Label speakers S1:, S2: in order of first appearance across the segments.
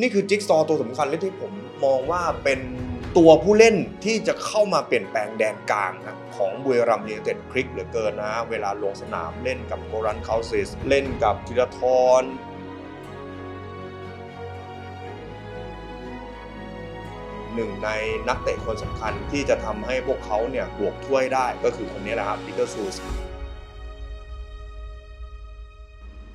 S1: นี่คือจิ๊กซอว์ตัวสำคัญและที่ผมมองว่าเป็นตัวผู้เล่นที่จะเข้ามาเปลี่ยนแปลงแดนกลางนะของบุรีรัมย์ยูไนเต็ดคลิกเหลือเกินนะ เวลาลงสนามเล่นกับโกรันคาซิสเล่นกับธีรทรหนึ่งในนักเตะคนสำคัญที่จะทำให้พวกเขาเนี่ยบวกถ้วยได้ก็คือคนนี้แหละครับปีเตอร์ซูส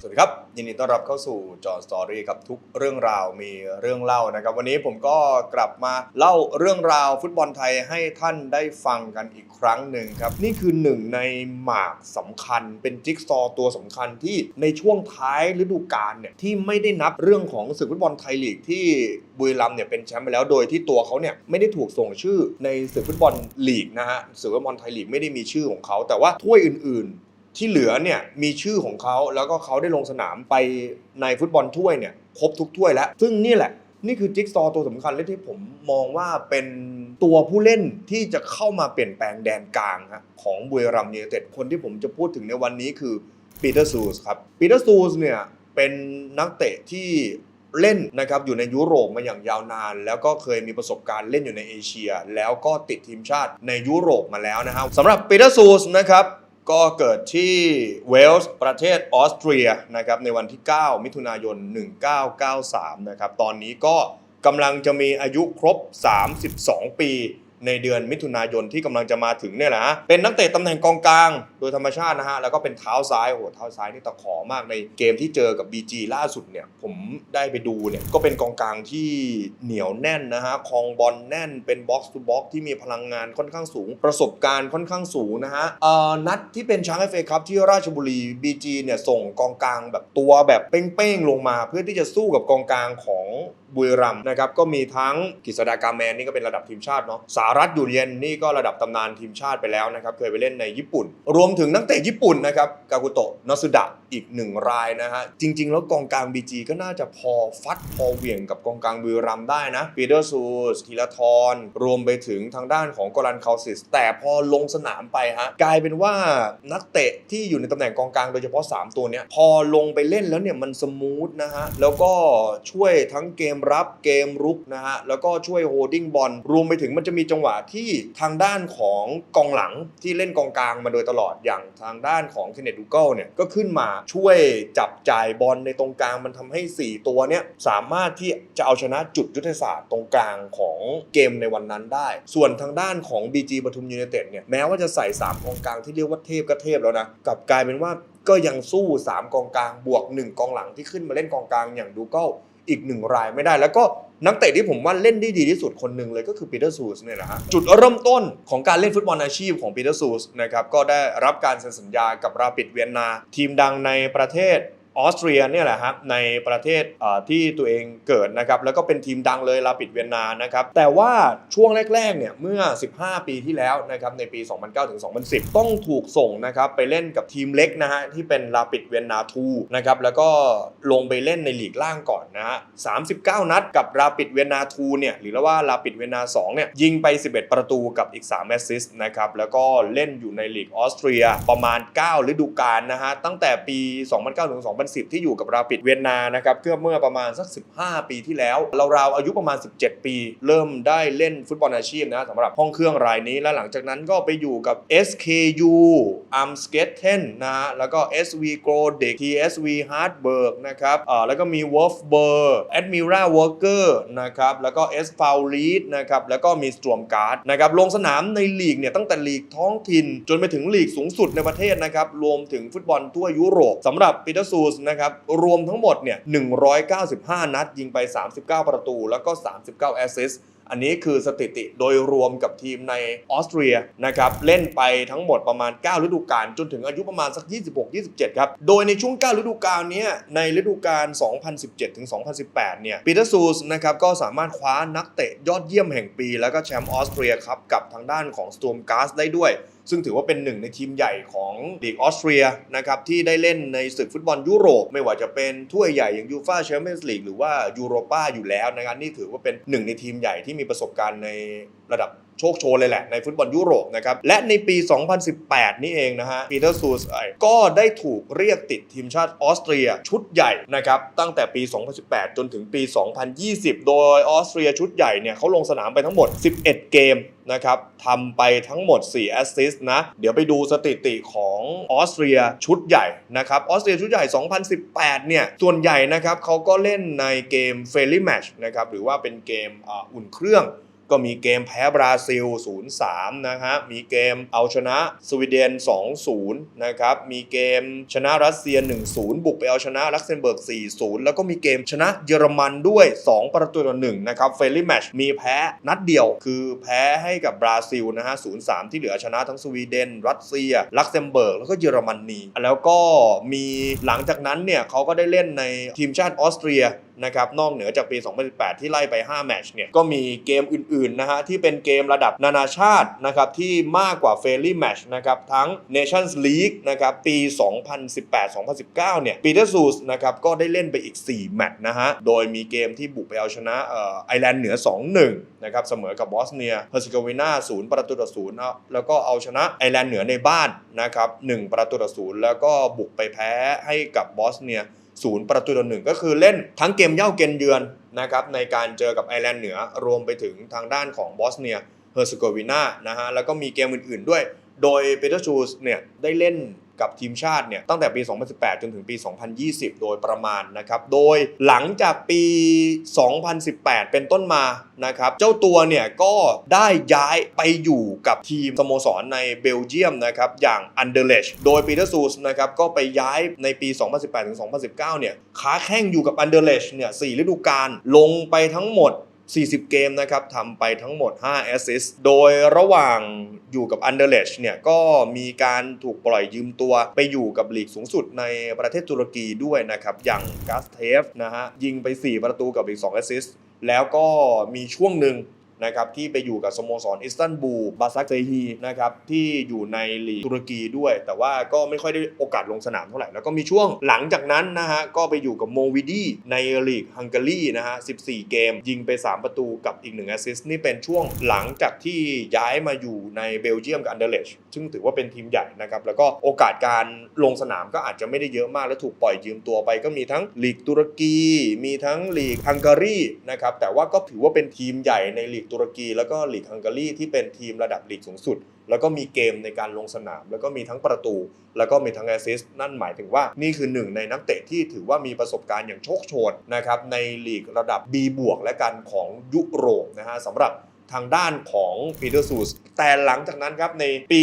S1: สวัสดีครับ ยินดีต้อนรับเข้าสู่จอ h สตอรี่กับทุกเรื่องราวมีเรื่องเล่านะครับ วันนี้ผมก็กลับมาเล่าเรื่องราวฟุตบอลไทยให้ท่านได้ฟังกันอีกครั้งหนึ่งครับ นี่คือหนึ่งในหมากสำคัญ เป็นจิ๊กซอว์ตัวสำคัญที่ในช่วงท้ายฤดูกาลเนี่ยที่ไม่ได้นับเรื่องของศึกฟุตบอลไทยลีกที่บุรีรัมย์เนี่ยเป็นแชมป์ไปแล้วโดยที่ตัวเขาเนี่ยไม่ได้ถูกส่งชื่อในศึกฟุตบอลลีกนะฮะศึกฟุตบอลไทยลีกไม่ได้มีชื่อของเขา แต่ว่าถ้วยอื่นๆ ที่เหลือเนี่ยมีชื่อของเขาแล้วก็เขาได้ลงสนามไปในฟุตบอลถ้วยเนี่ยครบทุกถ้วยแล้ว ซึ่งนี่แหละ นี่คือจิ๊กซอว์ตัวสำคัญและที่ผมมองว่าเป็นตัวผู้เล่นที่จะเข้ามาเปลี่ยนแปลงแดนกลางฮะของบุรีรัมย์ยูไนเต็ดคนที่ผมจะพูดถึงในวันนี้คือปีเตอร์ซูสครับปีเตอร์ซูสเนี่ยเป็นนักเตะที่เล่นนะครับอยู่ในยุโรปมาอย่างยาวนาน แล้วก็เคยมีประสบการณ์เล่นอยู่ในเอเชีย แล้วก็ติดทีมชาติในยุโรปมาแล้วนะครับสำหรับปีเตอร์ซูสนะครับ ก็เกิดที่เวลส์ประเทศออสเตรียนะครับในวันที่ 9 มิถุนายน 1993 นะครับ ตอนนี้ก็กำลังจะมีอายุครบ 32 ปี ในเดือนมิถุนายนที่กำลังจะมาถึงเนี่ยแหละฮะเป็นนักเตะตำแหน่งกองกลาง โดยธรรมชาตินะฮะแล้วก็เป็นเท้าซ้ายโอ้โหเท้าซ้ายนี่ตะขอมากในเกมที่เจอกับ BG ล่าสุดเนี่ยผมได้ไปดูเนี่ยก็เป็นกองกลางที่เหนียวแน่นนะฮะคลองบอลแน่นเป็นบ็อกซ์ทูบ็อกที่มีพลังงานค่อนข้างสูง ประสบการณ์ค่อนข้างสูงนะฮะเอ่อนัดที่เป็นช้างเอฟเอครับที่ราชบุรี BG เนี่ยส่งกองกลางแบบตัวแบบเป้งๆลงมา เพื่อที่จะสู้กับกองกลางของ บุรีรัมย์นะครับก็มีทั้งกฤษดากาแมนนี่ก็เป็นระดับทีมชาติเนาะสารัตอยู่เย็นนี่ก็ระดับตำนานทีมชาติไปแล้วนะครับเคยไปเล่นในญี่ปุ่น รวมถึงนักเตะญี่ปุ่นนะครับกากุโตะนอสุดะ อีกหนึ่งรายนะฮะ จริง ๆ แล้วกองกลาง BG ก็น่าจะพอฟัดพอเหวี่ยงกับกองกลางบุรีรัมย์ได้นะปีเตอร์ซูสธีรทรรวมไปถึงทางด้านของกรันคาซิส แต่พอลงสนามไปฮะ กลายเป็นว่านักเตะที่อยู่ในตำแหน่งกองกลางโดยเฉพาะ 3 ตัวเนี้ยพอลงไปเล่นแล้วเนี่ยมันสมูทนะฮะ แล้วก็ช่วยทั้งเกมรับเกมรุกนะฮะ แล้วก็ช่วยโฮดดิ้งบอลรวมไปถึงมันจะมีจังหวะที่ทางด้านของกองหลังที่เล่นกองกลางมาโดยตลอดอย่างทางด้านของเคนเนตดูเกิลเนี่ยก็ขึ้นมาช่วยจับจ่ายบอลในตรงกลางมันทำให้ 4 ตัวเนี้ยสามารถที่จะเอาชนะจุดยุทธศาสตร์ตรงกลางของเกมในวันนั้นได้ ส่วนทางด้านของ BG ปทุมยูไนเต็ดเนี่ยแม้ว่าจะใส่3กองกลางที่เรียกว่าเทพก็เทพแล้วนะกลับกลายเป็นว่าก็ยังสู้ 3 กองกลางบวก 1 กองหลังที่ขึ้นมาเล่นกองกลางอย่างดูเกิลอีกหนึ่งรายไม่ได้แล้วก็ นักเตะที่ผมว่าเล่นได้ดีที่สุดคนหนึ่งเลยก็คือปีเตอร์ซูสเนี่ยนะฮะจุดเริ่มต้นของการเล่นฟุตบอลอาชีพของปีเตอร์ซูสนะครับก็ได้รับการเซ็นสัญญากับราปิดเวียนนา ทีมดังในประเทศ ออสเตรียเนี่ยแหละครับในประเทศที่ตัวเองเกิดนะครับแล้วก็เป็นทีมดังเลยราปิดเวียนนานะครับแต่ว่าช่วงแรกๆเนี่ยเมื่อ 15 ปีที่แล้วนะครับในปี 2009ถึง2010 ต้องถูกส่งนะครับไปเล่นกับทีมเล็กนะฮะที่เป็นราปิดเวียนนาทูนะครับแล้วก็ลงไปเล่นในลีกล่างก่อนนะฮะ39 นัดกับราปิดเวียนนาทูเนี่ยหรือว่าราปิดเวียนนา2เนี่ยยิงไป 11 ประตูกับอีก3แอสซิสต์นะครับแล้วก็เล่นอยู่ในลีกออสเตรียประมาณ 9 ฤดูกาลนะฮะตั้งแต่ปี 2009ถึง2010ที่อยู่กับราปิดเวียนนานะครับเพื่อเมื่อประมาณสัก 15 ปีที่แล้วเราวอายุประมาณ 17 ปี เริ่มได้เล่นฟุตบอลอาชีพนะสำหรับห้องเครื่องรายนี้ และหลังจากนั้นก็ไปอยู่กับ SKU a m s k e t e n นะฮะแล้วก็ SV g r o d e k TSV Hartberg นะครับอ่าแล้วก็มี w o l f b u r g Admira Worker นะครับแล้วก็ S f o u l e d นะครับแล้วก็มี Storm Guard นะครับลงสนามในลีกเนี่ยตั้งแต่ลีกท้องถิ่น จนไปถึงลีกสูงสุดในประเทศนะครับรวมถึงฟุตบอลทั่วยุโรปสำหรับปีเตอร์ซูสนะครับรวมทั้งหมดเนี่ย 195 นัด ยิงไป 39 ประตู แล้วก็ 39 แอสซิสอันนี้คือสถิติโดยรวมกับทีมในออสเตรียนะครับเล่นไปทั้งหมดประมาณ 9 ฤดูกาลจนถึงอายุประมาณสัก 26-27 ครับ โดยในช่วง 9 ฤดูกาลนี้ในฤดูกาล 2017ถึง2018 เนี่ยปีเตอร์ซูสนะครับก็สามารถคว้านักเตะยอดเยี่ยมแห่งปี แล้วก็แชมป์ออสเตรียครับกับทางด้านของสต r มก a สได้ด้วย ซึ่งถือว่าเป็นหนึ่งในทีมใหญ่ของลีกออสเตรียนะครับที่ได้เล่นในศึกฟุตบอลยุโรป ไม่ว่าจะเป็นถ้วยใหญ่อย่างยูฟาแชมเปี้ยนส์ลีกหรือว่ายูโรปาอยู่แล้วนะครับนี่ถือว่าเป็นหนึ่งในทีมใหญ่ที่มีประสบการณ์ในระดับ โชคโชนเลยแหละในฟุตบอลยุโรปนะครับ และในปี 2018 นี่เองนะฮะปีเตอร์ซูสก็ได้ถูกเรียกติดทีมชาติออสเตรียชุดใหญ่นะครับ ตั้งแต่ปี 2018 จนถึงปี 2020 โดยออสเตรียชุดใหญ่เนี่ยเขาลงสนามไปทั้งหมด 11 เกมนะครับทำไปทั้งหมด 4 แอสซิสต์นะ เดี๋ยวไปดูสถิติของออสเตรียชุดใหญ่นะครับออสเตรียชุดใหญ่ 2018 เนี่ย ส่วนใหญ่นะครับเขาก็เล่นในเกมเฟรลี่แมชนะครับ หรือว่าเป็นเกมออุ่นเครื่อง ก็มีเกมแพ้บราซิล 0-3 นะฮะ มีเกมเอาชนะสวีเดน 2-0 นะครับ มีเกมชนะรัสเซีย 1-0 บุกไปเอาชนะลักเซมเบิร์ก 4-0 แล้วก็มีเกมชนะเยอรมันด้วย 2 ประตูต่อ1นะครับ เฟรนลี่แมชมีแพ้นัดเดียว คือแพ้ให้กับบราซิลนะฮะ 0-3 ที่เหลือชนะทั้งสวีเดน รัสเซีย ลักเซมเบิร์ก แล้วก็เยอรมนี แล้วก็มีหลังจากนั้นเนี่ยเขาก็ได้เล่นในทีมชาติออสเตรียนะครับนอกเหนือจากปี 2018 ที่ไล่ไป 5 แมตช์เนี่ยก็มีเกมอื่นๆนะฮะที่เป็นเกมระดับนานาชาตินะครับที่มากกว่าเฟรลี่แมตช์นะครับทั้ง Nations League นะครับปี 2018-2019 เนี่ยปีเตอร์ซูสนะครับก็ได้เล่นไปอีก 4 แมตช์นะฮะโดยมีเกมที่บุกไปเอาชนะไอร์แลนด์เหนือ 2-1 นะครับเสมอกับบอสเนียเฮอร์ซิโกวีนา0ประตูต่อ0นะแล้วก็เอาชนะไอร์แลนด์เหนือในบ้านนะครับ1ประตูต่อ0แล้วก็บุกไปแพ้ให้กับบอสเนีย ศูนย์ประตูต่อหนึ่งก็คือเล่นทั้งเกมเย่าเกมเยือนนะครับในการเจอกับไอร์แลนด์เหนือรวมไปถึงทางด้านของบอสเนียเฮอร์เซโกวีนานะฮะแล้วก็มีเกมอื่นๆด้วย โดยเปเตอร์ชูสเนี่ยได้เล่น กับทีมชาติเนี่ยตั้งแต่ปี 2018 จนถึงปี 2020 โดยประมาณนะครับโดยหลังจากปี 2018 เป็นต้นมานะครับเจ้าตัวเนี่ยก็ได้ย้ายไปอยู่กับทีมสโมสรในเบลเยียมนะครับอย่างอันเดอร์เลชโดยปีเตอร์ซูสนะครับก็ไปย้ายในปี 2018 ถึง 2019 เนี่ยค้าแข้งอยู่กับอันเดอร์เลชเนี่ย4ฤดูกาลลงไปทั้งหมด 40 เกมนะครับทำไปทั้งหมด 5 แอสซิสโดยระหว่างอยู่กับอันเดอร์เลชเนี่ยก็มีการถูกปล่อยยืมตัวไปอยู่กับลีกสูงสุดในประเทศตุรกีด้วยนะครับ อย่างกัสเทฟนะฮะยิงไป 4 ประตูกับอีก2แอสซิสแล้วก็มีช่วงหนึ่ง นะครับที่ไปอยู่กับสโมสรอิสตันบูลบาซักเซฮีนะครับที่อยู่ในลีกตุรกีด้วย แต่ว่าก็ไม่ค่อยได้โอกาสลงสนามเท่าไหร่ แล้วก็มีช่วงหลังจากนั้นนะฮะก็ไปอยู่กับโมวิดีในลีกฮังการีนะฮะ 14 เกม ยิงไป 3 ประตูกับอีก1แอสซิสต์นี่เป็นช่วงหลังจากที่ย้ายมาอยู่ในเบลเยียมกับอันเดอร์เลชซึ่งถือว่าเป็นทีมใหญ่นะครับแล้วก็โอกาสการลงสนามก็อาจจะไม่ได้เยอะมากและถูกปล่อยยืมตัวไป ก็มีทั้งลีกตุรกี มีทั้งลีกฮังการีนะครับแต่ว่าก็ถือว่าเป็นทีมใหญ่ในลีกตุรกีแล้วก็ลีกฮังการีที่เป็นทีมระดับลีกสูงสุด แล้วก็มีเกมในการลงสนาม แล้วก็มีทั้งประตู แล้วก็มีทั้งแอสซิสต์นั่นหมายถึงว่านี่คือหนึ่งในนักเตะที่ถือว่ามีประสบการณ์อย่างโชคโชนนะครับในลีกระดับ B บวกและกันของยุโรปนะฮะสำหรับ ทางด้านของปีเตอร์ซูสแต่หลังจากนั้นครับในปี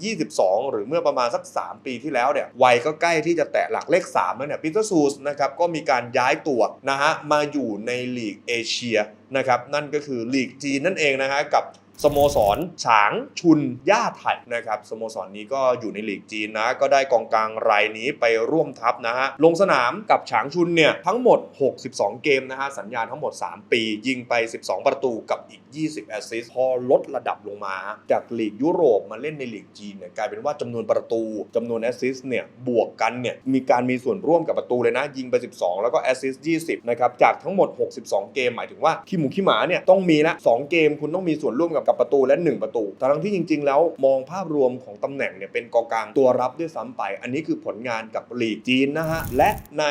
S1: 2022 หรือเมื่อประมาณสัก 3 ปีที่แล้วเนี่ยวัยก็ใกล้ที่จะแตะหลักเลข3แล้วเนี่ยปีเตอร์ซูสนะครับก็มีการย้ายตัวนะฮะมาอยู่ในลีกเอเชียนะครับนั่นก็คือลีกจีนนั่นเองนะฮะกับ สโมสรฉางชุนย่าไทยนะครับสโมสรนี้ก็อยู่ในลีกจีนนะ ก็ได้กองกลางรายนี้ไปร่วมทัพนะฮะ ลงสนามกับฉางชุนเนี่ยทั้งหมด 62 เกมนะฮะ สัญญาทั้งหมด 3 ปี ยิงไป 12 ประตูกับอีก 20 แอสซิสพอลดระดับลงมา จากลีกยุโรปมาเล่นในลีกจีนเนี่ยกลายเป็นว่าจำนวนประตูจำนวนแอสซิสเนี่ยบวกกันเนี่ยมีการมีส่วนร่วมกับประตูเลยนะ ยิงไป 12 แล้วก็แอสซิส20นะครับจากทั้งหมด 62 เกมหมายถึงว่าขี้หมูขี้หมาเนี่ยต้องมีละ2เกมคุณต้องมีส่วนร่วมกับกับประตูและ 1 ประตูทั้งที่จริง ๆ แล้วมองภาพรวมของตำแหน่งเนี่ยเป็นกองกลางตัวรับด้วยซ้ำไป อันนี้คือผลงานกับลีกจีนนะฮะ และใน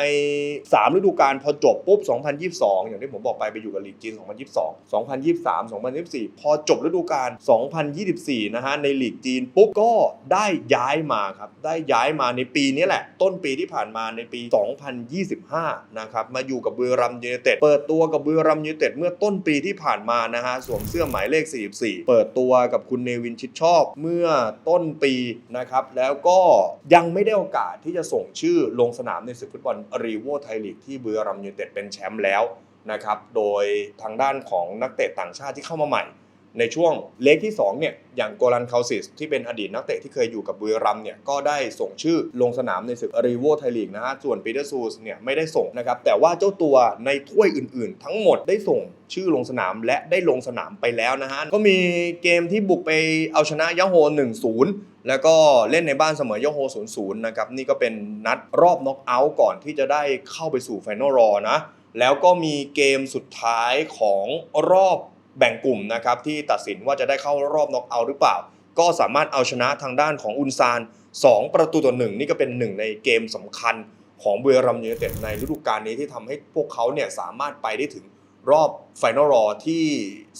S1: 3 ฤดูกาลพอจบปุ๊บ 2022 อย่างที่ผมบอกไปไปอยู่กับลีกจีน 2022 2023 2024 พอจบฤดูกาล 2024 นะฮะ ในลีกจีนปุ๊บก็ได้ย้ายมาครับ ได้ย้ายมาในปีนี้แหละ ต้นปีที่ผ่านมาในปี 2025 นะครับ มาอยู่กับบุรีรัมย์ยูไนเต็ด เปิดตัวกับบุรีรัมย์ยูไนเต็ดเมื่อต้นปีที่ผ่านมานะฮะ สวมเสื้อหมายเลข 44เปิดตัวกับคุณเนวินชิดชอบเมื่อต้นปีนะครับ แล้วก็ยังไม่ได้โอกาสที่จะส่งชื่อลงสนามในศึกฟุตบอลรีโวไทยลีกที่บุรีรัมย์ยูไนเต็ดเป็นแชมป์แล้วนะครับ โดยทางด้านของนักเตะต่างชาติที่เข้ามาใหม่ ในช่วงเลกที่2เนี่ยอย่างโกลันคาซิสที่เป็นอดีตนักเตะที่เคยอยู่กับบุรีรัมเนี่ยก็ได้ส่งชื่อลงสนามในศึกรีโวไทยลีกนะฮะส่วนปีเตอร์ซูสเนี่ยไม่ได้ส่งนะครับแต่ว่าเจ้าตัวในถ้วยอื่นๆ ทั้งหมดได้ส่งชื่อลงสนามและได้ลงสนามไปแล้วนะฮะก็มีเกมที่บุกไปเอาชนะยะโฮ 1-0 แล้วก็เล่นในบ้านเสมอยะโฮ 0-0 นะครับนี่ก็เป็นนัดรอบน็อกเอาท์ก่อนที่จะได้เข้าไปสู่ไฟนอลรอนะแล้วก็มีเกมสุดท้ายของรอบ แบ่งกลุ่มนะครับที่ตัดสินว่าจะได้เข้ารอบน็อกเอาท์หรือเปล่า ก็สามารถเอาชนะทางด้านของอุนซาน 2 ประตูต่อหนึ่งนี่ก็เป็นหนึ่งในเกมสำคัญของบุรีรัมย์ยูไนเต็ดในฤดูกาลนี้ที่ทำให้พวกเขาเนี่ยสามารถไปได้ถึงรอบไฟนอลรอที่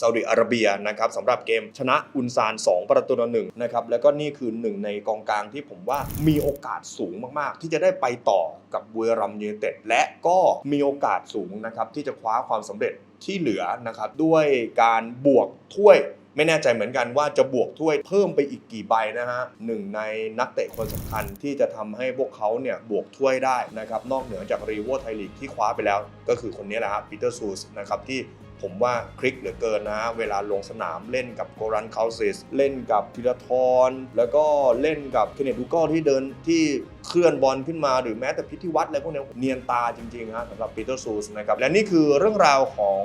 S1: ซาอุดิอาระเบียนะครับสำหรับเกมชนะอุนซาน 2 ประตูต่อหนึ่งนะครับแล้วก็นี่คือหนึ่งในกองกลางที่ผมว่ามีโอกาสสูงมากๆ ที่จะได้ไปต่อกับบุรีรัมย์ยูไนเต็ดและก็มีโอกาสสูงนะครับที่จะคว้าความสำเร็จ ที่เหลือนะครับด้วยการบวกถ้วย ไม่แน่ใจเหมือนกันว่าจะบวกถ้วยเพิ่มไปอีกกี่ใบนะฮะหนึ่งในนักเตะคนสำคัญที่จะทำให้พวกเขาเนี่ยบวกถ้วยได้นะครับนอกเหนือจากรีโวไทยลีกที่คว้าไปแล้ว ก็คือคนนี้แหละครับปีเตอร์ซูสนะครับที่ผมว่าคลิกเหลือเกินนะ เวลาลงสนามเล่นกับโกรันคาซิสเล่นกับพิรทรแล้วก็เล่นกับเคนเนตดูกอที่เดินที่เคลื่อนบอลขึ้นมาหรือแม้แต่พิธีวัตรอะไรพวกนี้เนียนตาจริงๆฮะสำหรับปีเตอร์ซูสนะครับและนี่คือเรื่องราวของ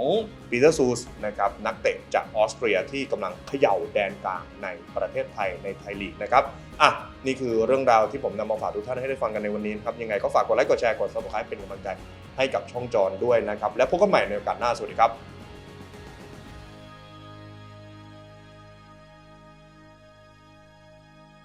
S1: ปีเตอร์ซูสนะครับนักเตะจากออสเตรียที่กำลังเขย่าแดนกลางในประเทศไทยในไทยลีกนะครับอะนี่คือเรื่องราวที่ผมนำมาฝากทุกท่านให้ได้ฟังกันในวันนี้ครับยังไงก็ฝากกดไลค์กดแชร์กด subscribe เป็นกำลังใจให้กับช่องจอนด้วยนะครับและพบกันใหม่ในโอกาสหน้าสวัสดีครับ